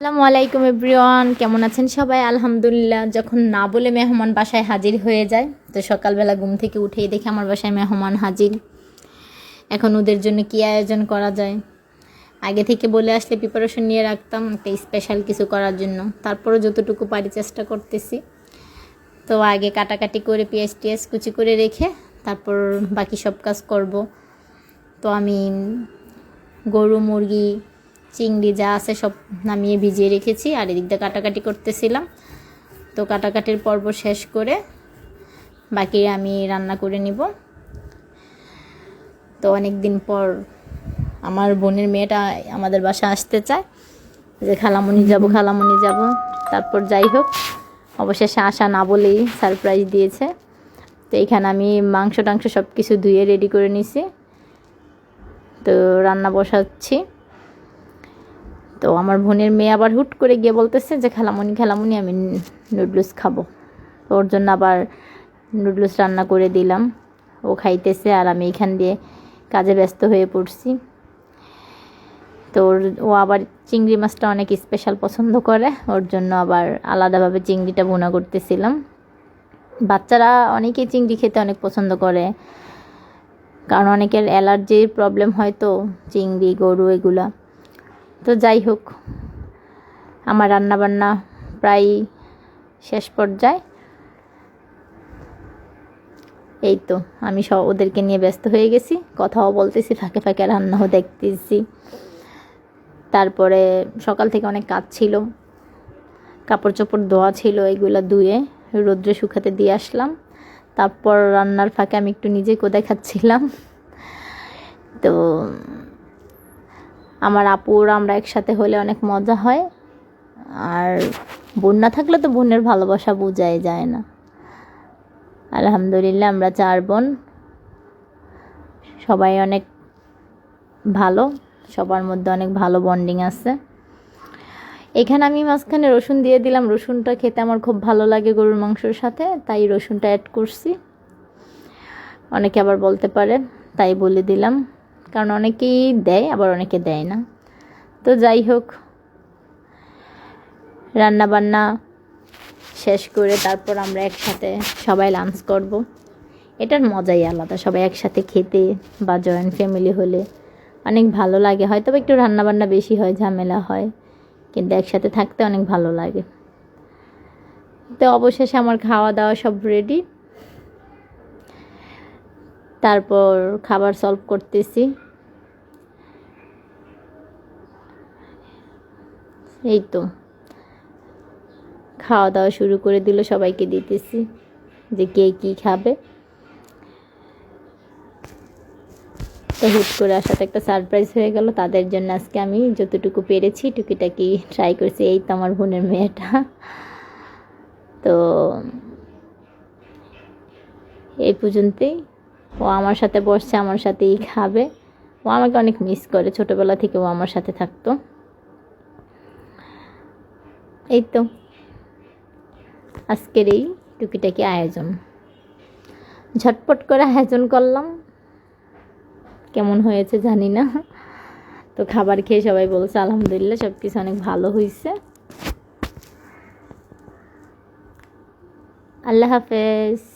আসসালামু আলাইকুম এভরিওয়ান, কেমন আছেন সবাই? আলহামদুলিল্লাহ, যখন না বলে মেহমান বাসায় হাজির হয়ে যায়, তো সকালবেলা ঘুম থেকে উঠেই দেখে আমার বাসায় মেহমান হাজির। এখন ওদের জন্য কী আয়োজন করা যায়? আগে থেকে বলে আসলে প্রিপারেশন নিয়ে রাখতাম, একটা স্পেশাল কিছু করার জন্য। তারপরও যতটুকু পারি চেষ্টা করতেছি। তো আগে কাটাকাটি করে পেঁয়াজ টিয়াজ কুচি করে রেখে, তারপর বাকি সব কাজ করব। তো আমি গরু, মুরগি চিংড়ি যা আছে সব নামিয়ে ভিজিয়ে রেখেছি, আর এদিক দিয়ে কাটাকাটি করতেছিলাম। তো কাটাকাটির পর্ব শেষ করে বাকি আমি রান্না করে নিব। তো অনেক দিন পর আমার বোনের মেয়েটা আমাদের বাসা আসতে চায়। যে খালামণি যাব খালামণি যাব। তারপর যাই হোক, অবশেষে আসা না বলেই সারপ্রাইজ দিয়েছে। তো এইখানে আমি মাংস টাংস সব কিছু ধুয়ে রেডি করে নিছি। তো রান্না বসাচ্ছি। তো আমার বোনের মেয়ে আবার হুট করে গিয়ে বলতেছে যে খালামণি খালামণি আমি নুডলস খাব। তো ওর জন্য আবার নুডলস রান্না করে দিলাম। ও খাইতেছে আর আমি এখান দিয়ে কাজে ব্যস্ত হয়ে পড়ছি। তো ওর, ও আবার চিংড়ি মাছটা অনেক স্পেশাল পছন্দ করে। ওর জন্য আবার আলাদাভাবে চিংড়িটা বোনা করতেছিলাম। বাচ্চারা অনেকেই চিংড়ি খেতে অনেক পছন্দ করে। কারণ অনেকের অ্যালার্জির প্রবলেম হয় তো, চিংড়ি, গরু এগুলা। তো যাই হোক, আমার রান্নাবান্না প্রায় শেষ পর্যায়ে। এই তো, আমি সব ওদেরকে নিয়ে ব্যস্ত হয়ে গেছি, কথাও বলতেছি, ফাঁকে ফাঁকে রান্নাও দেখতেছি। তারপরে সকাল থেকে অনেক কাজ ছিল কাপড় চোপড় ধোয়া ছিল, এগুলো ধুয়ে রোদ্রে শুকাতে দিয়ে আসলাম। তারপর রান্নার ফাঁকে আমি একটু নিজে কোদায় খাচ্ছিলাম তো আমার আপুর আমরা একসাথে হলে অনেক মজা হয়। আর বোন না থাকলে তো বোনের ভালোবাসা বোঝাই যায় না। আলহামদুলিল্লাহ, আমরা চার বোন। সবাই অনেক ভালো, সবার মধ্যে অনেক ভালো বন্ডিং আছে। এখানে আমি মাঝখানে রসুন দিয়ে দিলাম। রসুনটা খেতে আমার খুব ভালো লাগে গরুর মাংসর সাথে, তাই রসুনটা অ্যাড করছি। অনেকে আবার বলতে পারে, তাই বলে দিলাম। কারণ অনেকেই দেয়, আবার অনেকে দেয় না। তো যাই হোক রান্না বান্না শেষ করে তারপর আমরা একসাথে সবাই লাঞ্চ করব। এটার মজাই আলাদা, সবাই একসাথে খেতে বা জয়েন্ট ফ্যামিলি হলে। অনেক ভালো লাগে, হয়তো একটু রান্নাবান্না বেশি হয়, ঝামেলা হয়, কিন্তু একসাথে থাকতে অনেক ভালো লাগে। তো অবশেষে আমার খাওয়া দাওয়া সব রেডি তারপর খাবার সলভ করতেছি। এই তো। খাওয়া দাওয়া শুরু করে দিল, সবাইকে দিতেছি যে কে কী খাবে। তো হুট করে আসাতে একটা সারপ্রাইজ হয়ে গেল, তাদের জন্য আজকে আমি যতটুকু পেরেছি টুকিটাকি ট্রাই করছি, এই তো আমার বোনের মেয়েটা। তো এই পর্যন্তই। ও আমার সাথে বসছে, আমার সাথেই খাবে। ও আমাকে অনেক মিস করে, ছোটোবেলা থেকে ও আমার সাথে থাকতো। এই তো। আজকের এই টুকিটাকি আয়োজন। ঝটপট করে আয়োজন করলাম। কেমন হয়েছে জানি না। তো খাবার খেয়ে সবাই বলছে, আলহামদুলিল্লাহ সব কিছু অনেক ভালো হয়েছে আল্লাহ হাফেজ।